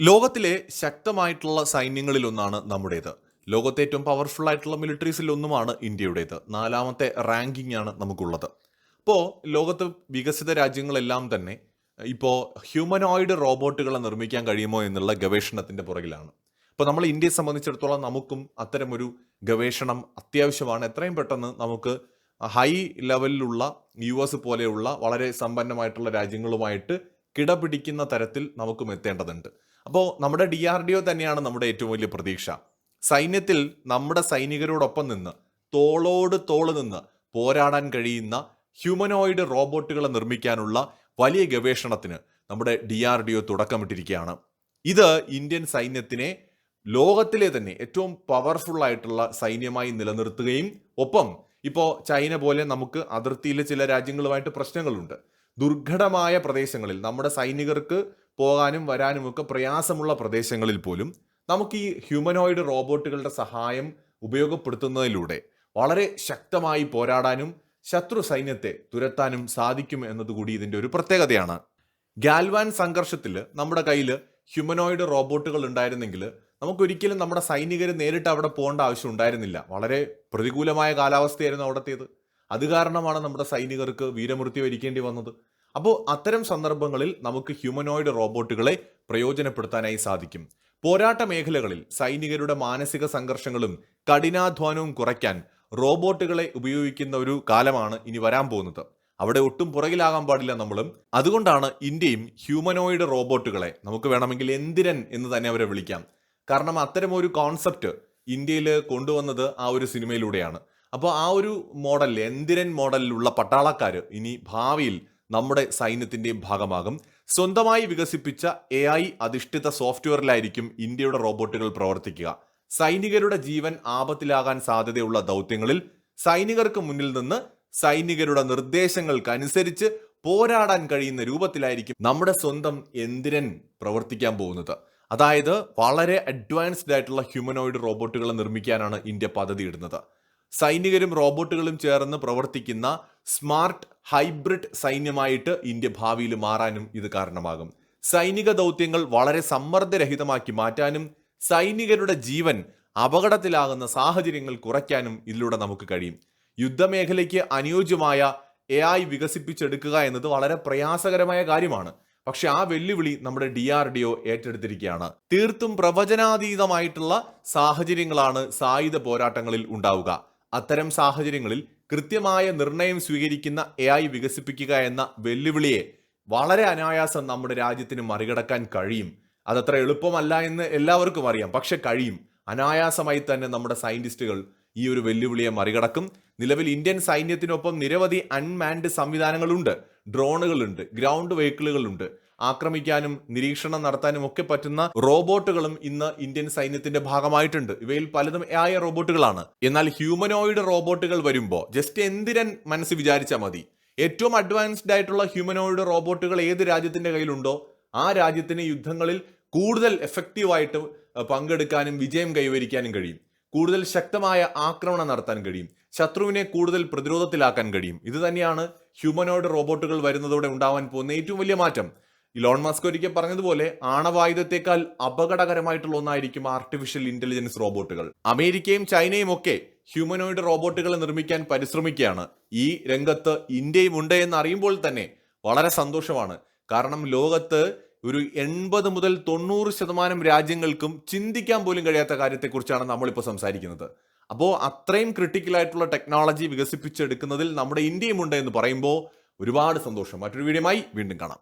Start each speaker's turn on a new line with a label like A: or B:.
A: ലോകത്തിലെ ശക്തമായിട്ടുള്ള സൈന്യങ്ങളിലൊന്നാണ് നമ്മുടേത്. ലോകത്തെ ഏറ്റവും പവർഫുൾ ആയിട്ടുള്ള മിലിറ്ററീസിൽ ഒന്നുമാണ് ഇന്ത്യയുടേത്. നാലാമത്തെ റാങ്കിംഗ് ആണ് നമുക്കുള്ളത്. ഇപ്പോൾ ലോകത്ത് വികസിത രാജ്യങ്ങളെല്ലാം തന്നെ ഇപ്പോൾ ഹ്യൂമനോയിഡ് റോബോട്ടുകളെ നിർമ്മിക്കാൻ കഴിയുമോ എന്നുള്ള ഗവേഷണത്തിന്റെ പുറകിലാണ്. ഇപ്പോൾ നമ്മൾ ഇന്ത്യയെ സംബന്ധിച്ചിടത്തോളം നമുക്കും അത്തരമൊരു ഗവേഷണം അത്യാവശ്യമാണ്. എത്രയും പെട്ടെന്ന് നമുക്ക് ഹൈ ലെവലിലുള്ള യു എസ് പോലെയുള്ള വളരെ സമ്പന്നമായിട്ടുള്ള രാജ്യങ്ങളുമായിട്ട് കിടപിടിക്കുന്ന തരത്തിൽ നമുക്കും എത്തേണ്ടതുണ്ട്. അപ്പോൾ നമ്മുടെ ഡി ആർ ഡി ഒ തന്നെയാണ് നമ്മുടെ ഏറ്റവും വലിയ പ്രതീക്ഷ. സൈന്യത്തിൽ നമ്മുടെ സൈനികരോടൊപ്പം നിന്ന് തോളോട് തോൾ നിന്ന് പോരാടാൻ കഴിയുന്ന ഹ്യൂമനോയിഡ് റോബോട്ടുകളെ നിർമ്മിക്കാനുള്ള വലിയ ഗവേഷണത്തിന് നമ്മുടെ ഡി ആർ ഡി ഒ തുടക്കമിട്ടിരിക്കുകയാണ്. ഇത് ഇന്ത്യൻ സൈന്യത്തിനെ ലോകത്തിലെ തന്നെ ഏറ്റവും പവർഫുൾ ആയിട്ടുള്ള സൈന്യമായി നിലനിർത്തുകയും ഒപ്പം ഇപ്പോൾ ചൈന പോലെ നമുക്ക് അതിർത്തിയിലെ ചില രാജ്യങ്ങളുമായിട്ട് പ്രശ്നങ്ങളുണ്ട്. ദുർഘടമായ പ്രദേശങ്ങളിൽ നമ്മുടെ സൈനികർക്ക് പോകാനും വരാനും ഒക്കെ പ്രയാസമുള്ള പ്രദേശങ്ങളിൽ പോലും നമുക്ക് ഈ ഹ്യൂമനോയിഡ് റോബോട്ടുകളുടെ സഹായം ഉപയോഗപ്പെടുത്തുന്നതിലൂടെ വളരെ ശക്തമായി പോരാടാനും ശത്രു സൈന്യത്തെ തുരത്താനും സാധിക്കും എന്നതുകൂടി ഇതിന്റെ ഒരു പ്രത്യേകതയാണ്. ഗാൽവാൻ സംഘർഷത്തിൽ നമ്മുടെ കയ്യിൽ ഹ്യൂമനോയിഡ് റോബോട്ടുകൾ ഉണ്ടായിരുന്നെങ്കിൽ നമുക്കൊരിക്കലും നമ്മുടെ സൈനികർ നേരിട്ട് അവിടെ പോകേണ്ട ആവശ്യം ഉണ്ടായിരുന്നില്ല. വളരെ പ്രതികൂലമായ കാലാവസ്ഥയായിരുന്നു അവിടത്തേത്. അത് കാരണമാണ് നമ്മുടെ സൈനികർക്ക് വീരമൃത്യു വരിക്കേണ്ടി വന്നത്. അപ്പോൾ അത്തരം സന്ദർഭങ്ങളിൽ നമുക്ക് ഹ്യൂമനോയിഡ് റോബോട്ടുകളെ പ്രയോജനപ്പെടുത്താനായി സാധിക്കും. പോരാട്ട മേഖലകളിൽ സൈനികരുടെ മാനസിക സംഘർഷങ്ങളും കഠിനാധ്വാനവും കുറയ്ക്കാൻ റോബോട്ടുകളെ ഉപയോഗിക്കുന്ന ഒരു കാലമാണ് ഇനി വരാൻ പോകുന്നത്. അവിടെ ഒട്ടും പുറകിലാകാൻ പാടില്ല നമ്മളും. അതുകൊണ്ടാണ് ഇന്ത്യയും ഹ്യൂമനോയിഡ് റോബോട്ടുകളെ നമുക്ക് വേണമെങ്കിൽ എന്തിരൻ എന്ന് തന്നെ അവരെ വിളിക്കാം. കാരണം അത്തരം ഒരു കോൺസെപ്റ്റ് ഇന്ത്യയിൽ കൊണ്ടുവന്നത് ആ ഒരു സിനിമയിലൂടെയാണ്. അപ്പോൾ ആ ഒരു മോഡൽ എന്തിരൻ മോഡലിലുള്ള പട്ടാളക്കാർ ഇനി ഭാവിയിൽ നമ്മുടെ സൈന്യത്തിന്റെയും ഭാഗമാകും. സ്വന്തമായി വികസിപ്പിച്ച എ ഐ അധിഷ്ഠിത സോഫ്റ്റ്വെയറിലായിരിക്കും ഇന്ത്യയുടെ റോബോട്ടുകൾ പ്രവർത്തിക്കുക. സൈനികരുടെ ജീവൻ ആപത്തിലാകാൻ സാധ്യതയുള്ള ദൗത്യങ്ങളിൽ സൈനികർക്ക് മുന്നിൽ നിന്ന് സൈനികരുടെ നിർദ്ദേശങ്ങൾക്കനുസരിച്ച് പോരാടാൻ കഴിയുന്ന രൂപത്തിലായിരിക്കും നമ്മുടെ സ്വന്തം എന്തിരൻ പ്രവർത്തിക്കാൻ പോകുന്നത്. അതായത് വളരെ അഡ്വാൻസ്ഡ് ആയിട്ടുള്ള ഹ്യൂമനോയിഡ് റോബോട്ടുകളെ നിർമ്മിക്കാനാണ് ഇന്ത്യ പദ്ധതി ഇടുന്നത് സൈനികരും റോബോട്ടുകളും ചേർന്ന് പ്രവർത്തിക്കുന്ന സ്മാർട്ട് ഹൈബ്രിഡ് സൈന്യമായിട്ട് ഇന്ത്യ ഭാവിയിൽ മാറാനും ഇത് കാരണമാകും. സൈനിക ദൗത്യങ്ങൾ വളരെ സമ്മർദ്ദരഹിതമാക്കി മാറ്റാനും സൈനികരുടെ ജീവൻ അപകടത്തിലാകുന്ന സാഹചര്യങ്ങൾ കുറയ്ക്കാനും ഇതിലൂടെ നമുക്ക് കഴിയും. യുദ്ധമേഖലയ്ക്ക് അനുയോജ്യമായ എ ഐ വികസിപ്പിച്ചെടുക്കുക എന്നത് വളരെ പ്രയാസകരമായ കാര്യമാണ്. പക്ഷെ ആ വെല്ലുവിളി നമ്മുടെ ഡി ആർ ഡി ഒ ഏറ്റെടുത്തിരിക്കുകയാണ്. തീർത്തും പ്രവചനാതീതമായിട്ടുള്ള സാഹചര്യങ്ങളാണ് സായുധ പോരാട്ടങ്ങളിൽ ഉണ്ടാവുക. അത്തരം സാഹചര്യങ്ങളിൽ കൃത്യമായ നിർണയം സ്വീകരിക്കുന്ന എ ഐ വികസിപ്പിക്കുക എന്ന വെല്ലുവിളിയെ വളരെ അനായാസം നമ്മുടെ രാജ്യത്തിന് മറികടക്കാൻ കഴിയും. അതത്ര എളുപ്പമല്ല എന്ന് എല്ലാവർക്കും അറിയാം. പക്ഷെ കഴിയും. അനായാസമായി തന്നെ നമ്മുടെ സയന്റിസ്റ്റുകൾ ഈ ഒരു വെല്ലുവിളിയെ മറികടക്കും. നിലവിൽ ഇന്ത്യൻ സൈന്യത്തിനൊപ്പം നിരവധി അൺമാൻഡ് സംവിധാനങ്ങളുണ്ട്. ഡ്രോണുകളുണ്ട്. ഗ്രൗണ്ട് വെഹിക്കിളുകളുണ്ട്. ആക്രമിക്കാനും നിരീക്ഷണം നടത്താനും ഒക്കെ പറ്റുന്ന റോബോട്ടുകളും ഇന്ന് ഇന്ത്യൻ സൈന്യത്തിന്റെ ഭാഗമായിട്ടുണ്ട്. ഇവയിൽ പലതും ആയ റോബോട്ടുകളാണ്. എന്നാൽ ഹ്യൂമനോയിഡ് റോബോട്ടുകൾ വരുമ്പോൾ ജസ്റ്റ് എന്തിരൻ മനസ്സ് വിചാരിച്ചാൽ മതി. ഏറ്റവും അഡ്വാൻസ്ഡ് ആയിട്ടുള്ള ഹ്യൂമനോയിഡ് റോബോട്ടുകൾ ഏത് രാജ്യത്തിന്റെ കയ്യിലുണ്ടോ ആ രാജ്യത്തിന് യുദ്ധങ്ങളിൽ കൂടുതൽ എഫക്റ്റീവായിട്ട് പങ്കെടുക്കാനും വിജയം കൈവരിക്കാനും കഴിയും. കൂടുതൽ ശക്തമായ ആക്രമണം നടത്താൻ കഴിയും. ശത്രുവിനെ കൂടുതൽ പ്രതിരോധത്തിലാക്കാൻ കഴിയും. ഇത് തന്നെയാണ് ഹ്യൂമനോയിഡ് റോബോട്ടുകൾ വരുന്നതോടെ ഉണ്ടാവാൻ പോകുന്ന ഏറ്റവും വലിയ മാറ്റം. ഇലോൺ മസ്ക് ഒരിക്കൽ പറഞ്ഞതുപോലെ ആണവായുധത്തെക്കാൾ അപകടകരമായിട്ടുള്ള ഒന്നായിരിക്കും ആർട്ടിഫിഷ്യൽ ഇന്റലിജൻസ് റോബോട്ടുകൾ. അമേരിക്കയും ചൈനയും ഒക്കെ ഹ്യൂമനോയിഡ് റോബോട്ടുകളെ നിർമ്മിക്കാൻ പരിശ്രമിക്കുകയാണ്. ഈ രംഗത്ത് ഇന്ത്യയും ഉണ്ട് എന്ന് അറിയുമ്പോൾ തന്നെ വളരെ സന്തോഷമാണ്. കാരണം ലോകത്ത് ഒരു എൺപത് മുതൽ തൊണ്ണൂറ് ശതമാനം രാജ്യങ്ങൾക്കും ചിന്തിക്കാൻ പോലും കഴിയാത്ത കാര്യത്തെക്കുറിച്ചാണ് നമ്മളിപ്പോൾ സംസാരിക്കുന്നത്. അപ്പോൾ അത്രയും ക്രിട്ടിക്കൽ ആയിട്ടുള്ള ടെക്നോളജി വികസിപ്പിച്ചെടുക്കുന്നതിൽ നമ്മുടെ ഇന്ത്യയും ഉണ്ട് എന്ന് പറയുമ്പോൾ ഒരുപാട് സന്തോഷം. മറ്റൊരു വീഡിയോയുമായി വീണ്ടും കാണാം.